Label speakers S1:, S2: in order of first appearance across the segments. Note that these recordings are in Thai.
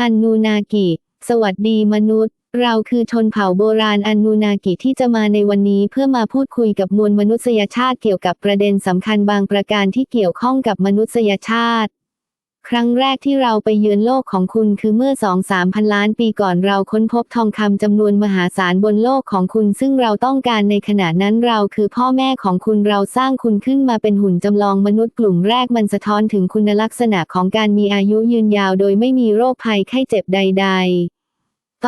S1: อันนูนากิ สวัสดีมนุษย์ เราคือชนเผ่าโบราณอันนูนากิที่จะมาในวันนี้เพื่อมาพูดคุยกับมวลมนุษยชาติเกี่ยวกับประเด็นสำคัญบางประการที่เกี่ยวข้องกับมนุษยชาติ ครั้งแรกที่เราไปเยือนโลกของคุณคือเมื่อสองสามพันล้านปีก่อนเราค้นพบทองคำจำนวนมหาศาลบนโลกของคุณซึ่งเราต้องการในขณะนั้นเราคือพ่อแม่ของคุณเราสร้างคุณขึ้นมาเป็นหุ่นจำลองมนุษย์กลุ่มแรกมันสะท้อนถึงคุณลักษณะของการมีอายุยืนยาวโดยไม่มีโรคภัยไข้เจ็บใด ๆ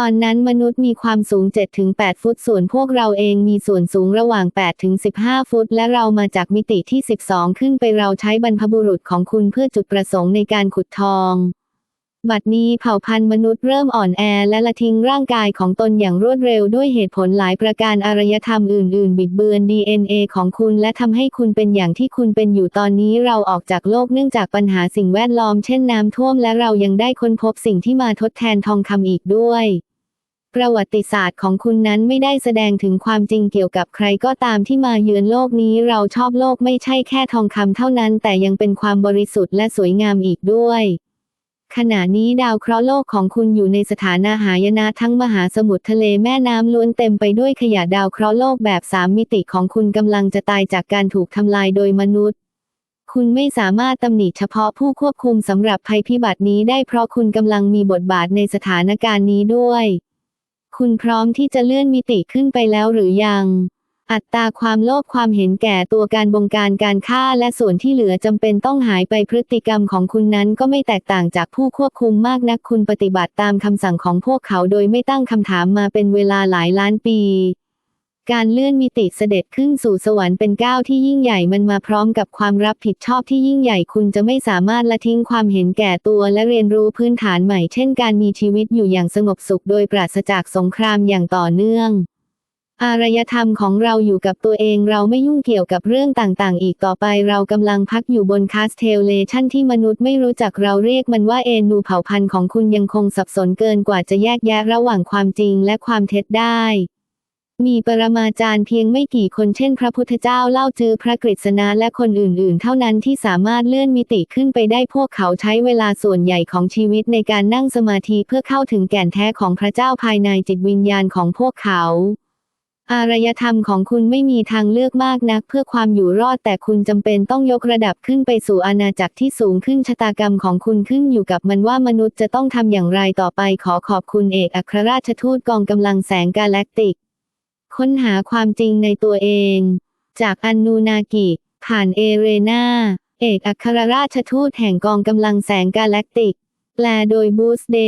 S1: ตอนนั้นมนุษย์มีความสูง 7-8 ฟุต ส่วนพวกเราเองมีส่วนสูงระหว่าง 8-15 ฟุต และเรามาจากมิติที่ 12 ขึ้นไปเราใช้บรรพบุรุษของคุณเพื่อจุดประสงค์ในการขุดทอง บัดนี้เผ่าพันธุ์มนุษย์เริ่มอ่อนแอและละทิ้งร่างกายของตนอย่างรวดเร็วด้วยเหตุผลหลายประการอารยธรรมอื่น ๆ บิดเบือน DNA ของคุณและทำให้คุณเป็นอย่างที่คุณเป็นอยู่ตอนนี้เราออกจากโลกเนื่องจากปัญหาสิ่งแวดล้อมเช่นน้ำท่วมและเรายังได้ค้นพบสิ่งที่มาทดแทนทองคำอีกด้วย ประวัติศาสตร์ของคุณนั้นไม่ได้แสดงถึงความจริงเกี่ยวกับใครก็ตามที่มาเยือนโลกนี้เราชอบโลกไม่ใช่แค่ทองคำเท่านั้น แต่ยังเป็นความบริสุทธิ์และสวยงามอีกด้วย ขณะนี้ดาวเคราะห์โลกของคุณอยู่ในสถานะหายนะทั้งมหาสมุทรทะเลแม่น้ำล้วนเต็มไปด้วยขยะดาวเคราะห์โลกแบบสามมิติของคุณกำลังจะตายจากการถูกทำลายโดยมนุษย์ คุณไม่สามารถตำหนิเฉพาะผู้ควบคุมสำหรับภัยพิบัตินี้ได้เพราะคุณกำลังมีบทบาทในสถานการณ์นี้ด้วย คุณพร้อมที่จะเลื่อนมิติขึ้นไปแล้วหรือยัง อัตราความโลภความเห็นแก่ตัวการบงการการฆ่าและส่วนที่เหลือจำเป็นต้องหายไปพฤติกรรมของคุณนั้นก็ไม่แตกต่างจากผู้ควบคุมมากนักคุณปฏิบัติตามคำสั่งของพวกเขาโดยไม่ตั้งคำถามมาเป็นเวลาหลายล้านปี การเลื่อนมิติเสด็จขึ้นสู่สวรรค์เป็นก้าวที่ยิ่งใหญ่มันมาพร้อมกับความรับผิดชอบที่ยิ่งใหญ่คุณจะไม่สามารถละทิ้งความเห็นแก่ตัวและเรียนรู้พื้นฐานใหม่ เช่น การมีชีวิตอยู่อย่างสงบสุขโดยปราศจากสงครามอย่างต่อเนื่อง อารยธรรมของเราอยู่กับตัวเองเราไม่ยุ่งเกี่ยวกับเรื่องต่างๆ อีกต่อไปเรากำลังพักอยู่บนคาสเทลเลชันที่มนุษย์ไม่รู้จักเราเรียกมันว่าเอนูเผ่าพันธุ์ของคุณยังคงสับสนเกินกว่าจะแยกแยะระหว่างความจริงและความเท็จได้ มีปรมาจารย์เพียงไม่กี่คนเช่น พระพุทธเจ้าเล่าจือพระกฤษณะและคนอื่นๆ เท่านั้นที่สามารถเลื่อนมิติขึ้นไปได้พวกเขาใช้เวลาส่วนใหญ่ของชีวิตในการนั่งสมาธิเพื่อเข้าถึงแก่นแท้ของพระเจ้าภายในจิตวิญญาณของพวกเขา อารยธรรมของคุณไม่มีทางเลือกมากนัก เพื่อความอยู่รอดแต่คุณจำเป็นต้องยกระดับขึ้นไปสู่อาณาจักรที่สูงขึ้นชะตากรรมของคุณขึ้นอยู่กับมันว่ามนุษย์จะต้องทำอย่างไรต่อไปขอขอบคุณเอกอัครราชทูตกองกำลังแสงกาแล็กติก ค้นหาความจริงในตัวเอง จากอันนูนากิ ผ่านเอเรนาเอกอัครราชทูตแห่งกองกำลังแสงกาแล็กติก แปลโดยบูสเด